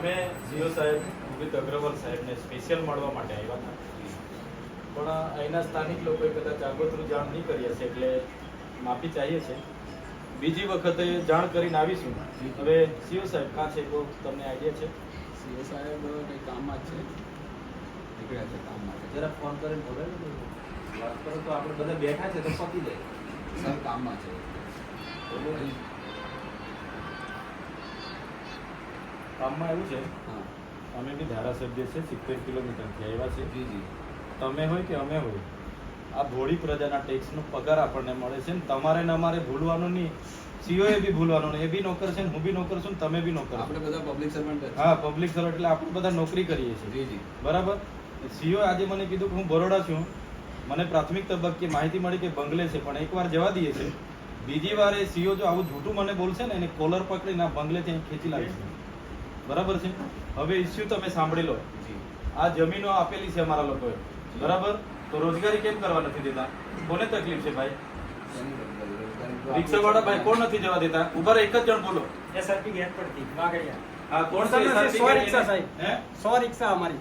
અમે સીઓ સાહેબ ઉદિત અગ્રવાલ સાહેબને સ્પેશિયલ મળવા માટે આવ્યા હતા. પણ અહીંના સ્થાનિક લોકોએ કદાચ આગોતરું જાણ નહીં કરી હશે એટલે માફી ચાહીએ છે. બીજી વખતે જાણ કરીને આવીશું. હવે સીઓ સાહેબ કાં છે કો તમને આઈડિયા છે? સીઓ સાહેબ કંઈ કામમાં જ છે? નીકળ્યા છે કામમાં છે જરા ફોન કરીને બોલે ને વાત કરો તો આપણે બધા બેઠા છે તો પતી જાય. સર કામમાં છે. કામમાં એવું છે અમે બી ધારાસભ્ય છે સિત્તેર કિલોમીટરથી આવ્યા છે. જી જી. તમે હોય કે અમે હોય આ ભોળી પ્રજાના ટેક્સનો પગાર આપણને મળે છે ને તમારે ને અમારે ભૂલવાનું નહીં. સીઓએ બી ભૂલવાનું નહીં. એ બી નોકર છે હું બી નોકર છું તમે બી નોકર આપણે બધા પબ્લિક સર્વન્ટ હા પબ્લિક સર્વન્ટ એટલે આપણે બધા નોકરી કરીએ છીએ. જી જી. બરાબર? સીઓ આજે મને કીધું કે હું બરોડા છું. મને પ્રાથમિક તબક્કે માહિતી મળી કે બંગલે છે પણ એકવાર જવા દઈએ છે બીજી વાર એ સીઓ જો આવું જૂઠું મને બોલશે ને એને કોલર પકડીને આ બંગલેથી ખેંચી લાવીશ. બરાબર છે? હવે ઇસ્યુ તમે સાંભળી લો. આ જમીનો આપેલી છે અમારા લોકોએ. બરાબર? તો રોજગારી કેમ કરવા નથી દેતા? કોને તકલીફ છે ભાઈ? રિક્ષાવાળા ભાઈ કોણ નથી જવા દેતા? ઊભા એક જ જણ બોલો. એસઆરપી ગેટ પડતી વાગડિયા હા કોણ સર, છે સો રિક્ષા સાહેબ. હે? સો રિક્ષા અમારી.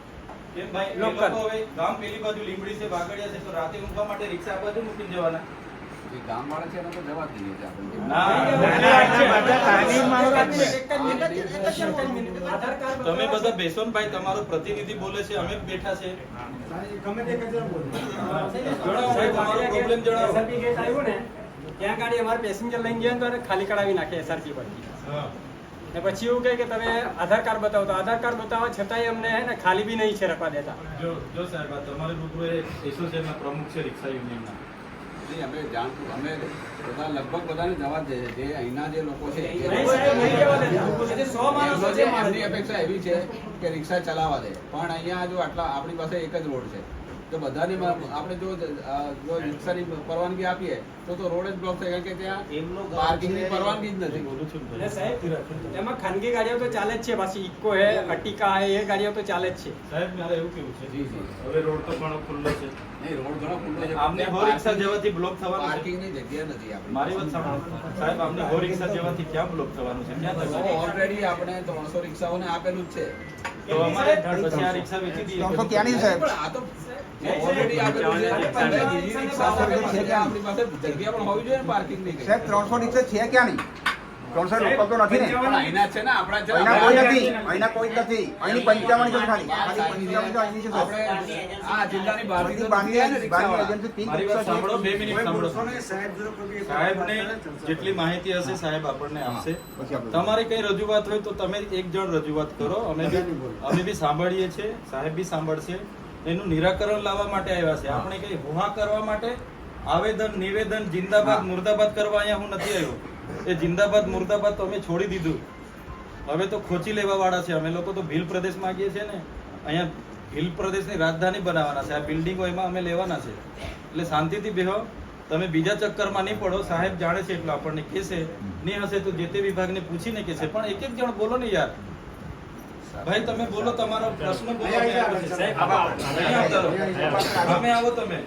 કેમ ભાઈ લોકો હવે ગામ પેલી બાજુ લીમડી છે વાગડિયા છે તો રાતે ઊંઘવા માટે રિક્ષા આ બાજુ મૂકીને જવાના. જે ગામવાળા છે એને તો જવા દઈએ છીએ આપણે ના. આધાર કાર્ડ તમે બધા બેસો ને ભાઈ તમારો પ્રતિનિધિ બોલે છે અમે બેઠા છે ગમે તે તમારો જણાવો. આવ્યું ને ત્યાં ગાડી અમારે પેસેન્જર લઈને ગયા તો ખાલી કરાવી નાખે એસઆરપી પરથી હા. ને પછી એવું કહે કે તમે આધાર કાર્ડ બતાવો તો આધાર કાર્ડ બતાવવા છતાંય અમને હે ને ખાલી બી નહીં છે રખવા દેતા જો જો સાહેબ તમારે રૂબરૂ એસોસિએશનના પ્રમુખ છે રિક્ષા યુનિયનના નહીં, અમે જાણતું અમે બધા લગભગ બધાને જવા દે જે અહીંના જે લોકો છે એમનો અપેક્ષા એવી છે કે રિક્ષા ચલાવવા દે. પણ અહીંયા જો આટલા આપણી પાસે એક જ રોડ છે. તો બધાને આપણે જો જો રિક્ષાની પરવાનગી આપીએ તો તો રોડ જ બ્લોક થાય કારણ કે ત્યાં એમનું પાર્કિંગની પરવાનગી જ નથી. બોલું છું ને અને ભાઈ. સાહેબ એમાં ખાનગી ગાડીઓ તો ચાલે જ છે. પાછી ઇકો હે અટિકા હે એ ગાડીઓ તો ચાલે જ છે. સાહેબ મારે એવું કેવું છે? જી, જી. હવે રોડ તો પણ ખુલ્લો છે. નહીં રોડ ઘણો ખુલ્લો છે. આમને હો રિક્ષા જવાથી બ્લોક થવાનું પાર્કિંગની જગ્યા નથી આપણી મારી વાત સાંભળો. સાહેબ આમને હો રિક્ષા જવાથી ક્યાં બ્લોક થવાનું છે? ક્યાં થશે ઓલરેડી આપણે ત્રણસો રિક્ષાઓને આપેલું જ છે. તો અમારે પછી આ રિક્ષા વેચી દઈએ ત્રણસો ત્યાંની જ સાહેબ. પણ આ તો ઓલરેડી આપેલું છે. અને બીજી રિક્ષાઓ આપણી પાસે જગ્યા પણ હોવી જોઈએ પાર્કિંગની સાહેબ ત્રણસો રિક્ષા છે ક્યાં નહીં ત્રણસો લોકલ નથી ને. અહીંના છે ને આપણા છે અહીંના કોઈ નથી અહીંના કોઈ નથી. અહીંની પંચાવન છે ખાલી. ખાલી પંચાવન તો અહીંની છે સાહેબ. આપણે આ જિલ્લાની બહારથી તો બારની નથી ને બારની રિક્ષાવાળા. એજન્સી પિંક મારી વાત રિક્ષા સાંભળો બે મિનિટ સાંભળો. સાહેબને જેટલી માહિતી હશે સાહેબ આપણને આપશે. પછી કઈ રજૂઆત હોય તો તમે એક જણ રજૂઆત કરો. અમે અમે બી સાંભળીએ છીએ સાહેબ બી સાંભળશે. એનું નિરાકરણ લાવવા માટે આવ્યા છે. આપણે કઈ હુહા કરવા માટે આવેદન નિવેદન જિંદાબાદ મુર્દાબાદ કરવા અહીંયા હું નથી આવ્યો. એ જિંદાબાદ, મુર્દાબાદ તો અમે છોડી દીધું. હવે તો ખોચી લેવા વાળા છે. અમે લોકો તો ભીલ પ્રદેશ માંગીએ છીએ ને. અહીંયા ભીલ પ્રદેશની રાજધાની બનાવવાના છે. આ બિલ્ડિંગો એમાં અમે લેવાના છે. એટલે શાંતિથી બેહો. તમે બીજા ચક્કરમાં નહીં પડો. સાહેબ જાણે છે એટલે આપણને કહેશે. નહીં હશે તો જે તે વિભાગને પૂછીને કહેશે. પણ એક એક જણ બોલો ને યાર. ભાઈ તમે બોલો તમારો પ્રશ્ન બોલો. અમે આવો તમે અહીંયા આવીએ અમે આવો. તમે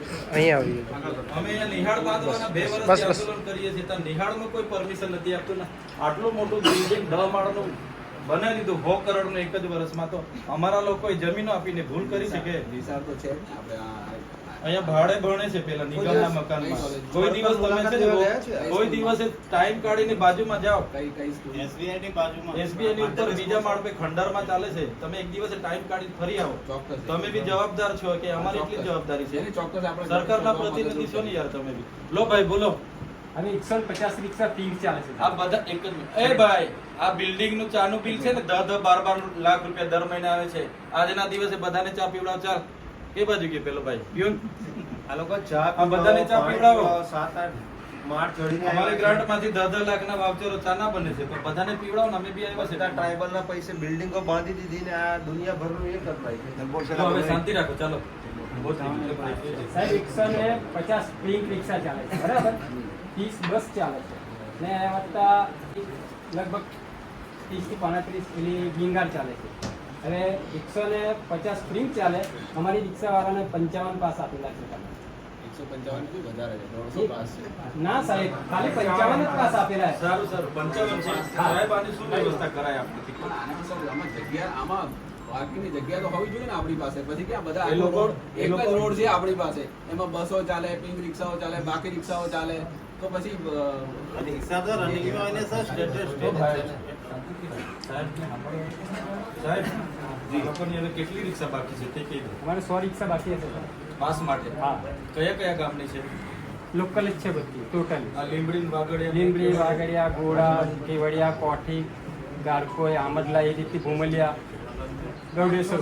અમે અહીંયા નિહાળ બાંધવાના બે વર્ષથી આંદોલન કરીએ છીએ. ત્યાં નિહાળનું કોઈ પરમિશન નથી આપતું. ને. આટલું મોટું બિલ્ડિંગ દહ માળનું બનાવી દીધું હો કરોડનું એક જ વર્ષમાં તો અમારા લોકોએ જમીનો આપીને ભૂલ કરી છે કે? નિશાળ તો છે આપણે આ- અહીંયા ભાડે ભણે છે પેલા નિગમના મકાનમાં. કોઈ દિવસ તમે છે ને કોઈ દિવસે ટાઈમ કાઢીને બાજુમાં જાઓ. SBI ની બાજુમાં. એસબીઆઈ ની ઉપર બીજા માળ પે ખંડરમાં ચાલે છે. તમે એક દિવસે ટાઈમ કાઢીને ફરી આવો. તમે બી જવાબદાર છો કે અમારી એટલી જવાબદારી છે. સરકારના પ્રતિનિધિ છો ને યાર તમે બી. લો ભાઈ બોલો. અને એકસો પચાસ રિક્ષા ફીર ચાલે છે. આ બધા એક જ એ ભાઈ આ બિલ્ડિંગનું ચાનું બિલ છે ને દસ દસ બાર બાર લાખ રૂપિયા દર મહિને આવે છે. આજના દિવસે બધાને ચા પીવડાવ ચાલ. કે બાજુ કે પેલો ભાઈ. પ્યુન આ લોકો ચા આ બધાને ચા પીવડાવો. સાત આઠ માર્ચ ચડીને અમારે ગ્રાન્ટમાંથી દસ દસ લાખ ના વાવચરો ચા ના બને છે પણ બધાને પીવડાવો ને અમે બી આવ્યા છે બધા ટ્રાઇબલ ના પૈસે બિલ્ડિંગો બાંધી દીધી ને આ દુનિયાભરનું એક જ ભાઈ હવે શાંતિ રાખો ચાલો. સાહેબ એકસો ને પચાસ સ્પ્રિંગ રિક્ષા ચાલે છે બરાબર? ત્રીસ બસ ચાલે છે. ને વત્તા લગભગ ત્રીસથી પાંત્રીસ પેલી ગીંગાર ચાલે છે. હવે એકસો ને પચાસ સ્પ્રિંગ ચાલે. અમારી રિક્ષાવાળાને પંચાવન પાસ આપેલા છે તમે એકસો પંચાવનથી વધારે છે દોઢસો પાસ. છે ના સાહેબ ખાલી પંચાવન જ પાસ આપેલા છે. સારું સારું. પંચાવન છે સાહેબ આની શું વ્યવસ્થા કરાય આપણાથી પણ આનામાં આમાં જગ્યા આમાં પાર્કિંગની જગ્યા તો હોવી જોઈએ ને આપણી પાસે. પછી ક્યાં બધા એ લોકો- એક જ રોડ છે આપણી પાસે. એમાં બસો ચાલે પિંક રિક્ષાઓ ચાલે બાકી રિક્ષાઓ ચાલે. તો પછી રિક્ષા તો સાહેબ લોકોની હવે કેટલી રિક્ષા બાકી છે? તે કહી દો. અમારે સો રિક્ષા બાકી હશે પાસ માટે? હા. કયા કયા ગામની છે? લોકલ જ છે બધી ટોટલ. આ લીંબડી વાગડિયા લીંબડી વાગડિયા ગોળા કેવડિયા કોઠી ગારકોય આમદલા એ રીતે ભૂમલિયા ગૌડેશ્વર.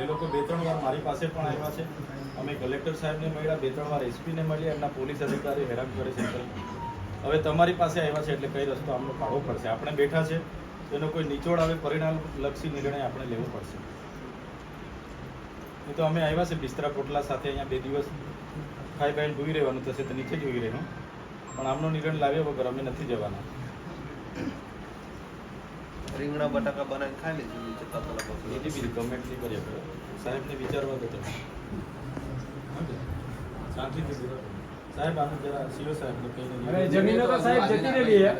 એ લોકો બે ત્રણ વાર મારી પાસે પણ આવ્યા છે. અમે કલેક્ટર સાહેબને મળ્યા બે ત્રણ વાર એસપીને મળ્યા એમના પોલીસ અધિકારી હેરાન કરે છે. હવે તમારી પાસે આવ્યા છે એટલે કઈ રસ્તો આમનો કાઢવો પડશે. આપણે બેઠા છે એનો કોઈ નિચોડ આવે પરિણામ લક્ષી નિર્ણય આપણે લેવો પડશે. નહીં તો અમે આવ્યા છે બિસ્તરા પોટલા સાથે અહીંયા બે દિવસ ખાઈ બાઈને જોઈ રહેવાનું થશે તો નીચે જોઈ રહેવું પણ આમનો નિર્ણય લાવ્યા વગર અમે નથી જવાના. રીંગણા બટાકા બનાવીને ખાઈ લીધું નીચે તપેલા પકડી. બીજી કમેન્ટ નહીં કરીએ. આપણે સાહેબને વિચારવા દો તમે. શાંતિથી. સાહેબ આને જરા સીઓ સાહેબને કહીને હવે જમીનો તો સાહેબ જતી રહેલી હે.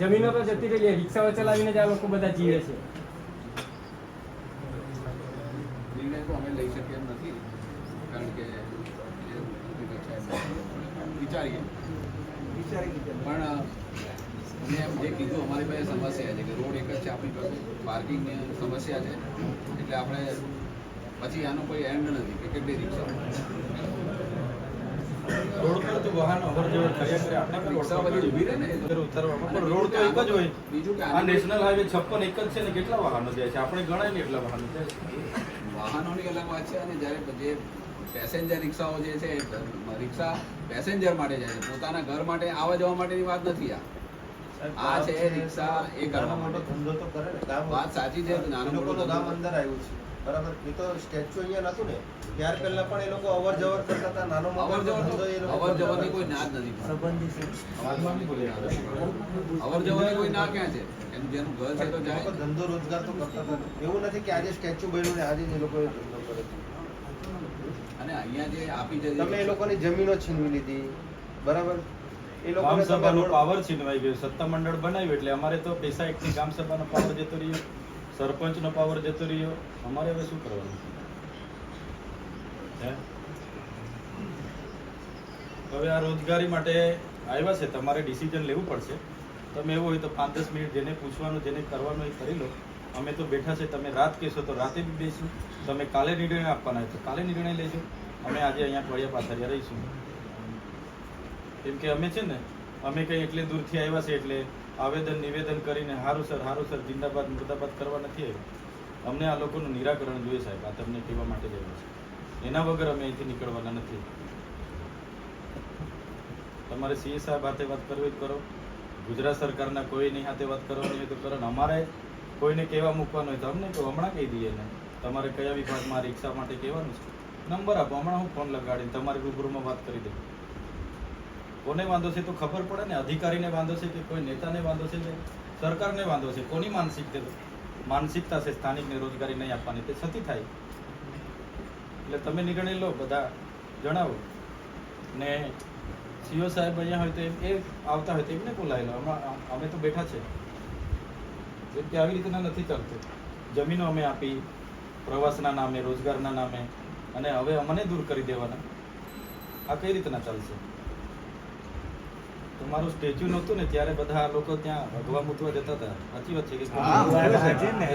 જમીનો તો જતી રહેલી હે. રિક્ષાઓ ચલાવીને જ આ લોકો બધા જીવે છે. નિર્ણય તો અમે લઈ શકીએ એમ નથી કારણ કે વિચારીએ. પણ મેં જે કીધું અમારી પાસે સમસ્યા છે કે રોડ એક જ છે આપણી પાસે પાર્કિંગની સમસ્યા છે. એટલે આપણે પછી આનો કોઈ એન્ડ નથી કે કેટલી રિક્ષા રોડ પર તો વાહન અવર જવર કર્યા કરે. આપણે પણ રિક્ષા બધી ઊભી રહે ને એ તો. અંદર ઉતારવામાં. પણ રોડ તો એક જ હોય. બીજું કે આ નેશનલ હાઈવે છપ્પન એક જ છે ને કેટલા વાહનો જાય છે? આપણે ગણાય ને એટલા વાહનો જાય છે. વાહનોની અલગ વાત છે અને જ્યારે જે પેસેન્જર રિક્ષાઓ જે છે રિક્ષા પેસેન્જર માટે જાય છે. પોતાના ઘર માટે આવવા જવા માટેની વાત નથી આ. આ છે રિક્ષા એ કરવા મોટો. ધંધો તો કરે વાત સાચી છે નાનો મોટો ગામ અંદર આવ્યું છે. બરાબર. એ તો સ્ટેચ્યુ અહીંયા નતું ને. ત્યાર પહેલા પણ એ લોકો અવર જવર કરતા હતા. નાનો મોટો અવર જવર અવર જવરની કોઈ. ના જ નથી. બોલીએ અવર જવરની કોઈ ના ક્યાં છે? એમ જેનું ઘર છે તો જાય. ધંધો રોજગાર તો કરતા હતા. એવું નથી કે આજે સ્ટેચ્યુ બન્યું ને આજે એ લોકો ધંધો કરે અને અહીંયા જે આપી છે તમે એ લોકોની જમીનો છીનવી લીધી. બરાબર? એ લોકો પાવર છીનવાઈ ગયો. સત્તા મંડળ બનાવ્યું એટલે અમારે તો પૈસા એકથી ગામ સભાનો પાવર જતો રહ્યો. સરપંચનો પાવર જતો રહ્યો. અમારે હવે શું કરવાનું? હે? હવે આ રોજગારી માટે આવ્યા છે. તમારે ડિસિઝન લેવું પડશે. તમે એવું હોય તો પાંચ દસ મિનિટ જેને પૂછવાનું, જેને કરવાનું એ કરી લો. અમે તો બેઠા છે. તમે રાત કહેશો તો રાતે બી બેસું તમે કાલે નિર્ણય આપવાના હોય તો કાલે નિર્ણય લેજો. અમે આજે અહીંયા ફળિયા પાછળ રહીશું. કેમ કે અમે છે ને, અમે કંઈ એટલે દૂરથી આવ્યા છે એટલે આવેદન, નિવેદન કરીને સારું સર, હારું સર, જિંદાબાદ, મુર્દાબાદ કરવા નથી અમને આ લોકોનું નિરાકરણ જોઈએ સાહેબ, આ તમને કહેવા માટે જ છે એના વગર અમે અહીંથી નીકળવાના નથી. તમારે સીએ સાહેબ હાથે વાત કરવી જ કરો. ગુજરાત સરકારના કોઈની હાથે વાત કરવાની હોય તો કરો. ને અમારે કોઈને કહેવા મૂકવાનું હોય તો અમને કહો, હમણાં કહી દઈએ ને તમારે કયા વિભાગમાં રિક્ષા માટે કહેવાનું છે? નંબર આપો, હમણાં હું ફોન લગાડીને તમારી રૂબરૂમાં વાત કરી દઉં. કોને વાંધો છે તો ખબર પડે ને? અધિકારીને વાંધો છે કે કોઈ નેતાને વાંધો છે કે સરકારને વાંધો છે. કોની માનસિક માનસિકતા છે? સ્થાનિકને રોજગારી નહીં આપવાની. તે છતી થાય. એટલે તમે નિર્ણય લો, બધા જણાવો. ને સીઓ સાહેબ અહીંયા હોય તો એમ એ આવતા હોય તો એમને બોલાવી લો. અમે તો બેઠા છે. જેમ કે આવી રીતના નથી ચાલતું. જમીનો અમે આપી, પ્રવાસના નામે, રોજગારના નામે. અને હવે અમને દૂર કરી દેવાના. આ કઈ રીતના ચાલશે? તમારું સ્ટેચ્યુ નહોતું ને ત્યારે બધા લોકો ત્યાં ભગવા મૂતવા જતા હતા. સાચી વાત છે કે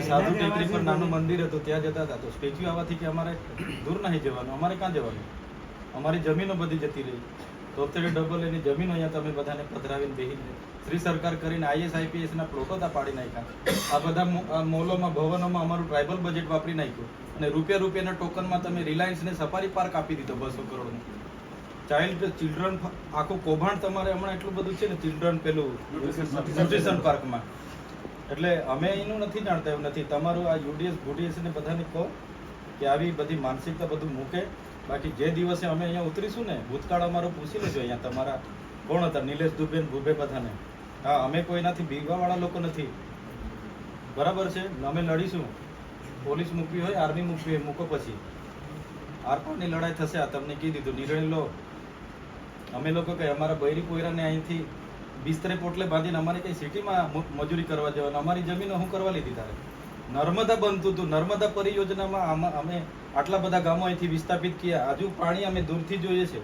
સાધુ ટેકરી પર નાનું મંદિર હતું ત્યાં જતા હતા. તો સ્ટેચ્યુ આવવાથી કે અમારે દૂર નહીં જવાનું. અમારે ક્યાં જવાનું? અમારી જમીનો બધી જતી રહી. તોતેર ડબલ એની જમીનો અહીંયા તમે બધાને પધરાવીને બેહીને શ્રી સરકાર કરીને આઈએસ આઈપીએસ ના પ્લોટો તા પાડી નાખ્યા. આ બધા મોલોમાં ભવનોમાં અમારું ટ્રાઇબલ બજેટ વાપરી નાખ્યું. અને રૂપિયા રૂપિયાના ટોકનમાં તમે રિલાયન્સને સફારી પાર્ક આપી દીધો બસો કરોડનું. ચાઇલ્ડ ચિલ્ડ્રન આખું કૌભાંડ તમારે હમણાં એટલું બધું છે ને ચિલ્ડ્રન પેલું ન્યુટ્રિશન પાર્કમાં એટલે અમે એનું નથી જાણતા એવું નથી. તમારું આ યુડીએસ ગુડીએસ ને બધાને કહો કે આવી બધી માનસિકતા બધું મૂકે. બાકી જે દિવસે અમે અહીંયા ઉતરીશું ને ભૂતકાળ અમારો પૂછી લેજો અહીંયા તમારા કોણ હતા નિલેશ દુબે ને બધાને. હા અમે કોઈનાથી બીવાવાળા લોકો નથી. બરાબર છે? અમે લડીશું. પોલીસ મૂકવી હોય આર્મી મૂકવી હોય મૂકો પછી. આરપારની લડાઈ થશે આ તમને કહી દીધું. નિર્ણય લો. અમે લોકો કઈ અમારા બૈરી પોયરાને અહીંથી બિસ્તરે પોટલે બાંધીને અમારે કઈ સિટીમાં મજૂરી કરવા જવાનું, અમારી જમીનો હું કરવા લીધી તારે? નર્મદા બનતું હતું નર્મદા પરિયોજનામાં અમે આટલા બધા ગામો અહીંથી વિસ્થાપિત કર્યા. હજુ પાણી અમે દૂરથી જોઈએ છે.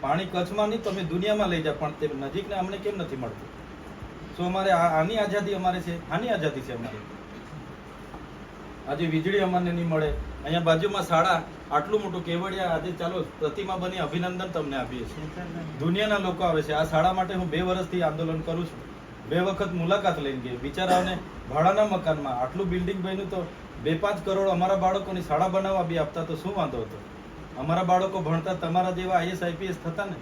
પાણી કચ્છમાં નહીં, તમે દુનિયામાં લઈ જાઓ, પણ તે નજીકને અમને કેમ નથી મળતું? સો અમારે આની આઝાદી અમારે છે? આની આઝાદી છે અમારી. આજે વીજળી અમને નહીં મળે. અહીંયા બાજુમાં શાળા, આટલું મોટું કેવડિયા આજે ચાલો પ્રતિમા બની, અભિનંદન તમને આપીએ છીએ. દુનિયાના લોકો આવે છે. આ શાળા માટે હું બે વર્ષથી આંદોલન કરું છું. બે વખત મુલાકાત લઈને ગઈ. બિચારાઓને ભાડાના મકાનમાં આટલું બિલ્ડિંગ બન્યું તો બે પાંચ કરોડ અમારા બાળકોની શાળા બનાવવા બી આપતા તો શું વાંધો હતો? અમારા બાળકો ભણતા તમારા જેવા આઈએસ આઈપીએસ થતા ને?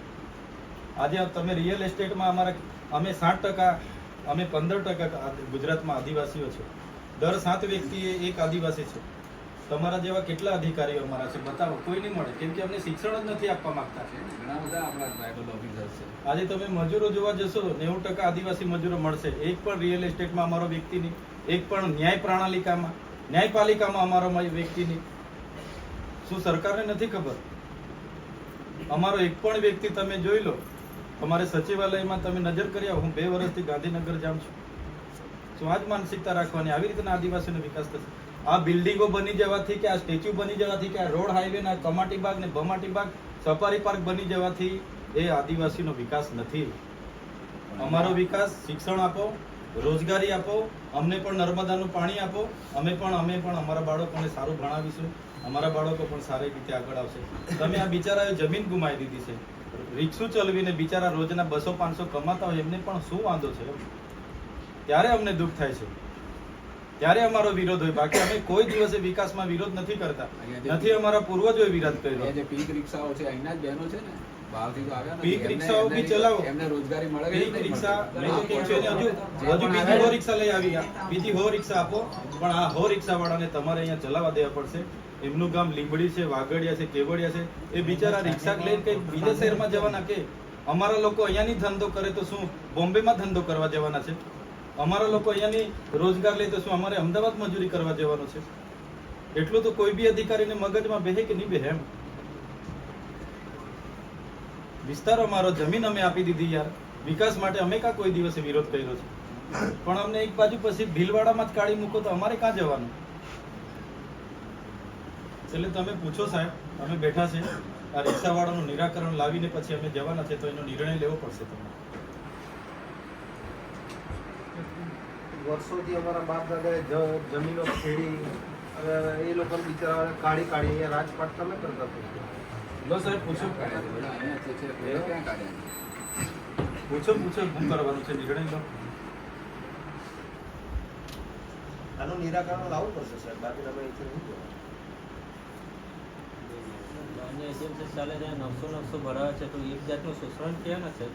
આજે તમે રિયલ એસ્ટેટમાં અમારા અમે સાઠ ટકા, અમે પંદર ટકા ગુજરાતમાં આદિવાસીઓ છે. દર સાત વ્યક્તિએ એક આદિવાસી છે. તમારા જેવા કેટલા અધિકારીઓ અમારા છે બતાવો. કોઈ નહીં મળે કેમ કે અમને શિક્ષણ જ નથી આપવા માંગતા. ઘણા બધા આપણા ટ્રાઇબલ ઓફિસર છે. આજે તમે મજૂરો જોવા જશો નેવું ટકા આદિવાસી મજૂરો મળશે. એક પણ રિયલ એસ્ટેટમાં અમારો વ્યક્તિ નહીં એક પણ ન્યાય પ્રણાલિકામાં ન્યાયપાલિકામાં અમારો વ્યક્તિ નહીં. શું સરકારને નથી ખબર? અમારો એક પણ વ્યક્તિ તમે જોઈ લો અમારે સચિવાલયમાં તમે નજર કરી આવો. હું બે વર્ષથી ગાંધીનગર જાઉં છું. શું આ જ માનસિકતા રાખવાની, આવી રીતના આદિવાસીનો વિકાસ થશે. આ બિલ્ડિંગો બની જવાથી કે આ સ્ટેચ્યુ બની જવાથી કે આ રોડ હાઈવે ના કમાટી બાગ ને ભમાટી બાગ, સફારી પાર્ક બની જવાથી એ આદિવાસીનો વિકાસ નથી. અમારો વિકાસ શિક્ષણ આપો, રોજગારી આપો, અમને પણ નર્મદાનું પાણી આપો, અમે પણ અમે પણ અમારા બાળકોને સારું ભણાવીશું, અમારા બાળકો પણ સારી રીતે આગળ આવશે. તમે આ બિચારાએ જમીન ગુમાવી દીધી છે. રિક્ષુ ચલાવીને બિચારા રોજના બસો, પાંચસો કમાતા હોય, એમને પણ શું વાંધો છે? ત્યારે અમને દુઃખ થાય છે. ત્યારે અમારો વિરોધ હોય. બાકી અમે કોઈ દિવસે વિકાસમાં વિરોધ નથી કરતા. નથી અમારા પૂર્વજોએ વિરોધ કર્યો. જે પીક રિક્ષાઓ છે અહીંના જ બહેનો છે ને? બહારથી તો આવ્યા પીક રિક્ષાઓ બી ચલાવો. એમને રોજગારી મળે પીક રિક્ષા મેં છે ને હજુ. હજુ બીજી હો રિક્ષા લઈ આવી. બીજી હો રિક્ષા આપો. પણ આ હો રિક્ષા વાળાને તમારે અહીંયા ચલાવવા દેવા પડશે. એમનું ગામ લીંબડી છે વાગડિયા છે કેવડિયા છે. એ બિચારા રિક્ષા લઈને કઈ બીજા શહેરમાં જવાના કે? અમારા લોકો અહીંયાની ધંધો કરે તો શું? બોમ્બેમાં ધંધો કરવા જવાના છે? અમારા લોકો અહીંયાની રોજગાર લે તો શું અમારે અમદાવાદ મજૂરી કરવા જવાનું છે? એટલું તો કોઈ બી અધિકારીને મગજમાં બેહે કે નહીં બેહે એમ? વિસ્તાર અમારો જમીન અમે આપી દીધી યાર. વિકાસ માટે અમે કા કોઈ દિવસે વિરોધ કર્યો છે? પણ અમને એક બાજુ પછી ભીલવાડામાં જ કાઢી મૂકો તો અમારે ક્યાં જવાનું? એટલે તમે પૂછો સાહેબ, અમે બેઠા છે. આ રિક્ષાવાળાનું નિરાકરણ લાવીને પછી અમે જવાના છે તો એનો નિર્ણય લેવો પડશે તમને. વર્ષોથી અમારા બાપ દાદાએ જમીનો ખેડી એ લોકો બિચારા કાઢી કાઢી અહીંયા રાજપાટ તમે કરતા હતા. લો સાહેબ પૂછો. ક્યાં પૂછો પૂછો શું કરવાનું છે નિર્ણય લો આનું નિરાકરણ લાવવું પડશે સાહેબ બાકી તમે અહીંથી નહીં જવાનું. ચાલે નવસો નવસો ભરાવે છે તો એક જાતનું શોષણ કે ને છે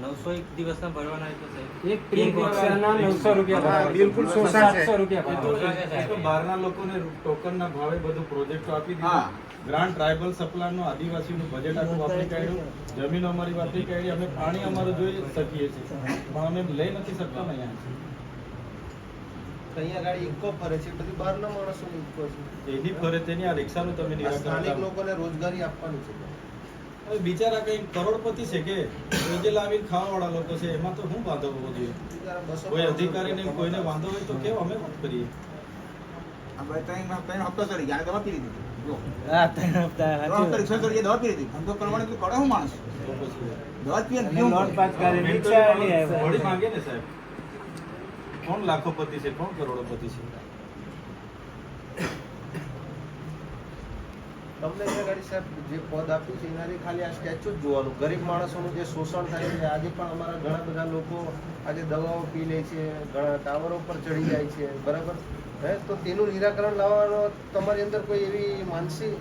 નવસો એક દિવસના ભરવાના હોય એક પિંક રિક્ષાના નવસો રૂપિયા બિલકુલ સાતસો રૂપિયા એ તો ભરાવે. એ તો બહારના લોકોને ટોકનના ભાવે બધું પ્રોજેક્ટો આપી દીધું. ગ્રાન્ડ ટ્રાઇબલ સપ્લાયનું આદિવાસીનું બજેટ આખું વાપરી કાઢ્યું. જમીનો અમારી વાપરી કાઢી. અમે પાણી અમારું જોઈ શકીએ છીએ. પણ અમે લઈ નથી શકતા ને અહીંયા. અહીંયા ગાડી ઇકો ફરે છે. બધી બહારના ઇકો છે. એની ફરે તેની આ રિક્ષાનું તમે નિરાકરણ સ્થાનિક લોકોને રોજગારી આપવાની છે. હવે બિચારા કઈ કરોડપતિ છે કે? એ જે લાવીને ખાવાવાળા લોકો છે એમાં તો શું વાંધો હોવો જોઈએ? કોઈ પાંચસો અધિકારીને કોઈને વાંધો હોય તો કેવો અમે વાત કરીએ? આપણે ત્રણ ત્રણ હપ્તો ચડી ગયા દવા પી લીધી. જો. હા ત્રણ હપ્તા રિક્ષા ચડી દવા પી લીધી. ધંધો કરવાની તો કરે હું માણસ દવા પીએ નોટ પાસ કરે રિક્ષા માણસ નહીં આવ્યા. વળી માંગે ને સાહેબ. કોણ લાખોપતિ છે કોણ કરોડોપતિ છે? તમને અહીંયા ગાડી સાહેબ જે પદ આપ્યું છે એનાથી ખાલી આ સ્ટેચ્યુ જ જોવાનું. ગરીબ માણસોનું જે શોષણ થાય છે આજે પણ અમારા ઘણા બધા લોકો આજે દવાઓ પી લે છે ઘણા ટાવરો પર ચડી જાય છે બરાબર? હે તો તેનું નિરાકરણ લાવવાનો તમારી અંદર કોઈ એવી માનસી?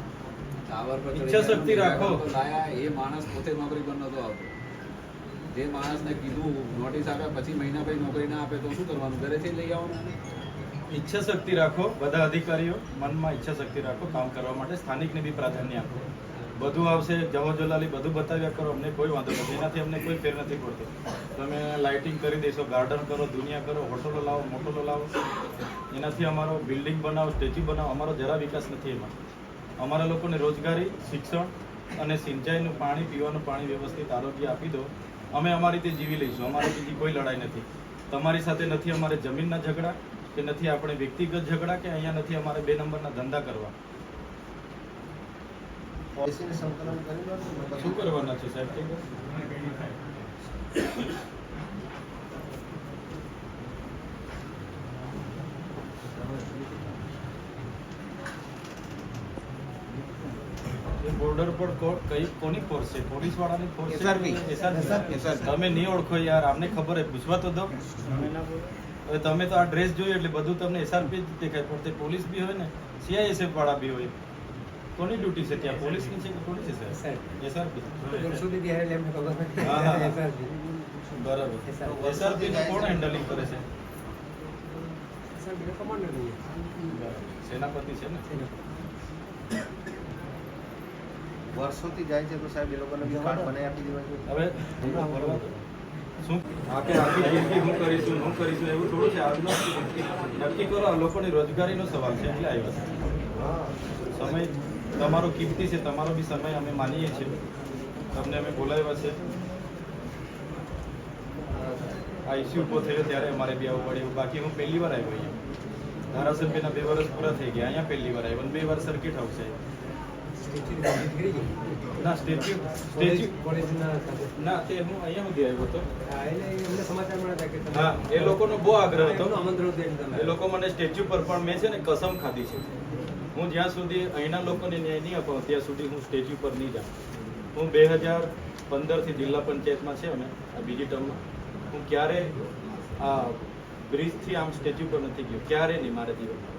ટાવર પર ઈચ્છા શક્તિ રાખો. લાયા, એ માણસ પોતે નોકરી પર નતો આવતો. જે માણસને કીધું નોટિસ આપ્યા પછી મહિના પછી નોકરી ના આપે તો શું કરવાનું? ઘરેથી લઈ આવવાનું. ઈચ્છા શક્તિ રાખો, બધા અધિકારીઓ મનમાં ઈચ્છા શક્તિ રાખો, કામ કરવા માટે સ્થાનિકને બી પ્રાધાન્ય આપો. બધું આવશે જવો જલાલી બધું બતાવ્યા કરો, અમને કોઈ વાંધો નથી એનાથી અમને કોઈ ફેર નથી પડતો. તમે લાઇટિંગ કરી દેશો, ગાર્ડન કરો, દુનિયા કરો, હોટલો લાવો, મોટલો લાવો. એનાથી અમારો બિલ્ડિંગ બનાવો, સ્ટેચ્યુ બનાવો, અમારો જરા વિકાસ નથી એમાં. અમારા લોકોને રોજગારી, શિક્ષણ અને સિંચાઈનું પાણી, પીવાનું પાણી વ્યવસ્થિત આરોગ્ય આપી દો. અમે અમારી રીતે જીવી લઈશું. અમારે બીજી કોઈ લડાઈ નથી. તમારી સાથે નથી અમારે જમીનના ઝઘડા કે નથી આપણે વ્યક્તિગત ઝઘડા કે અહીંયા નથી અમારે બે નંબરના ધંધા કરવા? શું કરવાના છે સાહેબ? બોર્ડર પર કઈ કોની ફોર્સ છે? પોલીસ વાળાની ફોર્સ. તમે નહીં ઓળખો યાર આમને ખબર હે પૂછવા તો દો. હવે તમે તો આ ડ્રેસ જોયો એટલે બધું તમને એસઆરપી જ દેખાય. પણ તે પોલીસ બી હોય ને સીઆઈએસએફ વાળા બી હોય. કોની ડ્યુટી છે ત્યાં? પોલીસની છે કે કોની છે સાહેબ એસઆરપી. બરાબર. એસઆરપી ને કોણ હેન્ડલિંગ કરે છે? સેનાપતિ છે ને? વર્ષોથી જાય છે તો સાહેબ એ લોકોને બી કાર્ડ બનાવી આપી દેવા જોઈએ હવે. શું? આખે આખી જિંદગી હું કરીશું હું કરીશું, એવું થોડું છે આજનો નક્કી કરો, આ લોકોની રોજગારીનો સવાલ છે, એટલે આવ્યા સમય તમારો કિંમતી છે, તમારો બી સમય અમે માનીએ છીએ. તમને અમે બોલાવ્યા છે. આ ઇસ્યુ થયો ત્યારે અમારે બી આવવું પડ્યું. બાકી હું પહેલી વાર આવ્યો અહીંયા. ધારાસભ્યના બે વર્ષ પૂરા થઈ ગયા, અહીંયા પહેલી વાર આવ્યો બે વાર સર્કિટ છે ના સ્ટેચ્યુ સ્ટેચ્યુ ના તે હું અહીંયા સુધી આવ્યો હતો. હા એ લોકોનો બહુ આગ્રહ હતો. એ લોકો મને સ્ટેચ્યુ પર પણ મેં છે ને કસમ ખાધી છે. હું જ્યાં સુધી અહીંના લોકોને ન્યાય નહીં અપાવું ત્યાં સુધી હું સ્ટેચ્યુ પર નહીં જાઉં. હું બે હજાર પંદરથી જિલ્લા પંચાયતમાં છે અમે આ બીજી ટર્મમાં. હું ક્યારે આ બ્રિજથી આમ સ્ટેચ્યુ પર નથી ગયો. ક્યારે નહીં મારે જીવનમાં.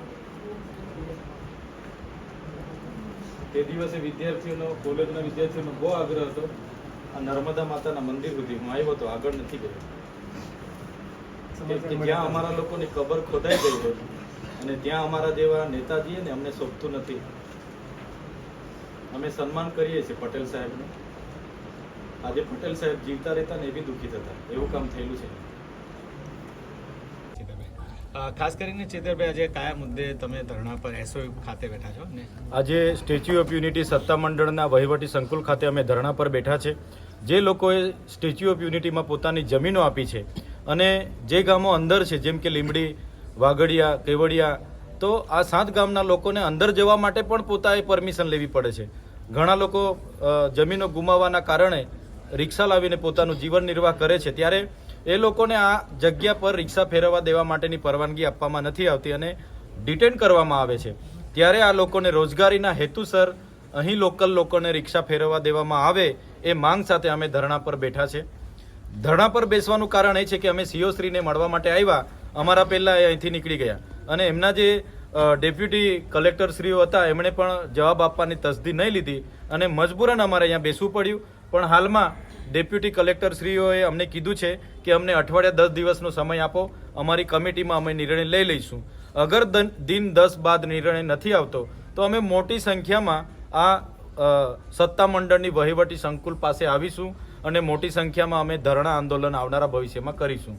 તે દિવસે વિદ્યાર્થીઓનો કોલેજના વિદ્યાર્થીઓનો બહુ આગ્રહ હતો. આ નર્મદા માતાના મંદિર સુધી હું આવ્યો હતો આગળ નથી ગયો. કે- જ્યાં અમારા લોકોની કબર ખોદાઈ ગઈ હતી અને ત્યાં અમારા જેવા નેતાજીએ ને અમને સોંપતું નથી. અમે સન્માન કરીએ છીએ પટેલ સાહેબને. આજે પટેલ સાહેબ જીવતા રહેતા ને એ બી દુઃખી થતા. એવું કામ થયેલું છે. ખાસ કરીને ચેતરભાઈ આજે કયા મુદ્દે તમે ધરણા પર એસઓ ખાતે બેઠા છો? આજે સ્ટેચ્યુ ઓફ યુનિટી સત્તામંડળના વહીવટી સંકુલ ખાતે અમે ધરણા પર બેઠા છે. જે લોકોએ સ્ટેચ્યુ ઓફ યુનિટીમાં પોતાની જમીનો આપી છે અને જે ગામો અંદર છે, જેમ કે લીંબડી વાગડિયા કેવડિયા, તો આ સાત ગામના લોકોને અંદર જવા માટે પણ પોતાએ પરમિશન લેવી પડે છે. ઘણા લોકો જમીનો ગુમાવવાના કારણે રિક્ષા લાવીને પોતાનું જીવન નિર્વાહ કરે છે. ત્યારે એ લોકોને આ જગ્યા પર રિક્ષા ફેરવવા દેવા માટેની પરવાનગી આપવામાં નથી આવતી અને ડિટેન કરવામાં આવે છે. ત્યારે આ લોકોને રોજગારીના હેતુસર અહીં લોકલ લોકોને રિક્ષા ફેરવવા દેવામાં આવે એ માંગ સાથે અમે ધરણા પર બેઠા છે. ધરણા પર બેસવાનું કારણ એ છે કે અમે સીઓશ્રીને મળવા માટે આવ્યા. અમારા પહેલાં એ અહીંથી નીકળી ગયા. અને એમના જે ડેપ્યુટી કલેક્ટર શ્રીઓ હતા, એમણે પણ જવાબ આપવાની તસદી નહીં લીધી અને મજબૂરન અમારે અહીંયા બેસવું પડ્યું. પણ હાલમાં ડેપ્યુટી કલેક્ટર શ્રીઓએ અમને કીધું છે કે અમને અઠવાડિયા દસ દિવસનો સમય આપો અમારી કમિટીમાં અમે નિર્ણય લઈ લઈશું. અગર દન- દસ બાદ નિર્ણય નથી આવતો તો અમે મોટી સંખ્યામાં આ સત્તામંડળની વહીવટી સંકુલ પાસે આવીશું અને મોટી સંખ્યામાં અમે ધરણા આંદોલન આવનારા ભવિષ્યમાં કરીશું.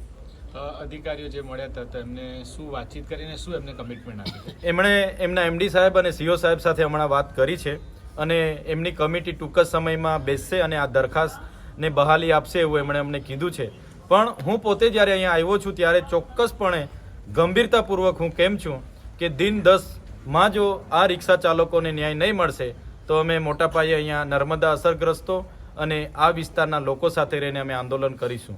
અધિકારીઓ જે મળ્યા હતા તો એમને શું વાતચીત કરીને શું એમને કમિટમેન્ટ આપી? એમણે એમના એમડી સાહેબ અને સીઓ સાહેબ સાથે હમણાં વાત કરી છે અને એમની કમિટી ટૂંક જ સમયમાં બેસશે અને આ દરખાસ્તને બહાલી આપશે એવું એમણે અમને કીધું છે. પણ હું પોતે જ્યારે અહીંયા આવ્યો છું ત્યારે ચોક્કસપણે ગંભીરતાપૂર્વક હું કેમ છું કે દિન દસમાં જો આ રિક્ષા ચાલકોને ન્યાય નહીં મળશે તો અમે મોટા પાયે અહીંયા નર્મદા અસરગ્રસ્તો અને આ વિસ્તારના લોકો સાથે રહીને અમે આંદોલન કરીશું.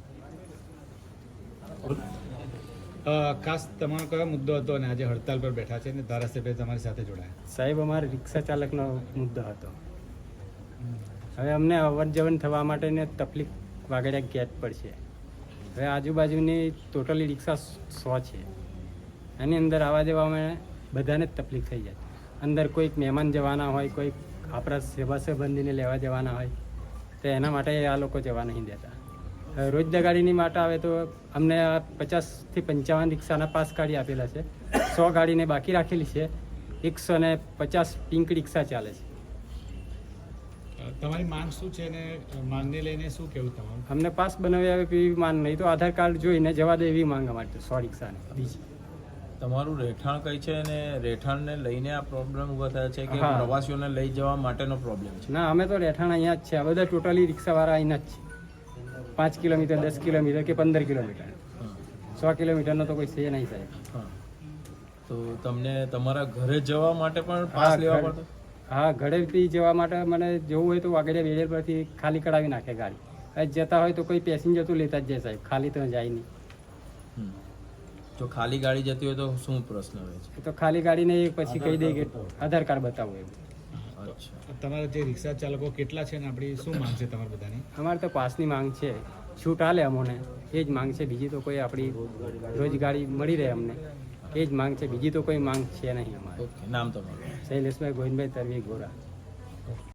ખાસ તમારો કયો મુદ્દો હતો અને આજે હડતાલ પર બેઠા છે અને ધારાસભ્ય તમારી સાથે જોડાયા? સાહેબ અમારે રિક્ષા ચાલકનો મુદ્દો હતો. હવે અમને અવર જવર થવા માટેને તકલીફ વાગડ્યા ગેટ છે. હવે આજુબાજુની ટોટલી રિક્ષા સો છે. એની અંદર આવવા જવામાં બધાને જ તકલીફ થઈ જાય. અંદર કોઈક મહેમાન જવાના હોય, કોઈક આપણા સેવા સંબંધીને લેવા જવાના હોય, તો એના માટે આ લોકો જવા નહીં દેતા. રોજ દગાડીની માટે આવે તો અમને પચાસથી પંચાવન રિક્ષાના પાસ કાઢી આપેલા છે. સો ગાડીને બાકી રાખેલી છે. એકસો ને પચાસ પિંક રિક્ષા ચાલે છે. તમારી માંગ શું છે અને માંગને લઈને શું કેવું તમારું? અમને પાસ બનાવી આવે એવી માંગ નહીં. તો આધાર કાર્ડ જોઈને જવા દે એવી માંગ અમારી સો રિક્ષાની બીજી. તમારું રહેઠાણ કઈ છે અને રહેઠાણને લઈને આ પ્રોબ્લેમ ઊભા થયા છે કે પ્રવાસીઓને લઈ જવા માટેનો પ્રોબ્લેમ છે? ના અમે તો રહેઠાણ અહીંયા જ છે. આ બધા ટોટલી રિક્ષાવાળા અહીંયા જ છે. પાંચ કિલોમીટર દસ કિલોમીટર કે પંદર કિલોમીટર. સો કિલોમીટરનો તો કોઈ છે નહીં સાહેબ. તો તમને તમારા ઘરે જવા માટે પણ પાસ લેવા પડતો? હા ઘરેથી જવા માટે મને જવું હોય તો વાગડિયા બેડેર પરથી ખાલી કઢાવી નાખે ગાડી. જતા હોય તો કોઈ પેસેન્જર તો લેતા જ જાય સાહેબ ખાલી તો જાય નહીં. તો જો ખાલી ગાડી જતી હોય તો શું પ્રશ્ન રહે છે? તો ખાલી ગાડીને એ પછી કહી દે કે આધાર કાર્ડ બતાવો એમ. તમારા જે રિક્ષા ચાલકો કેટલા છે ને આપણી શું માંગ છે તમારા બધાની? અમારે તો પાસની માંગ છે. છૂટ હાલે અમોને. એ જ માંગ છે. બીજી તો કોઈ આપણી રોજગારી મળી રહે અમને. એ જ માંગ છે. બીજી તો કોઈ માંગ છે નહીં અમારે. નામ તમારું. શૈલેષભાઈ ગોવિંદભાઈ તરવી ગોરા.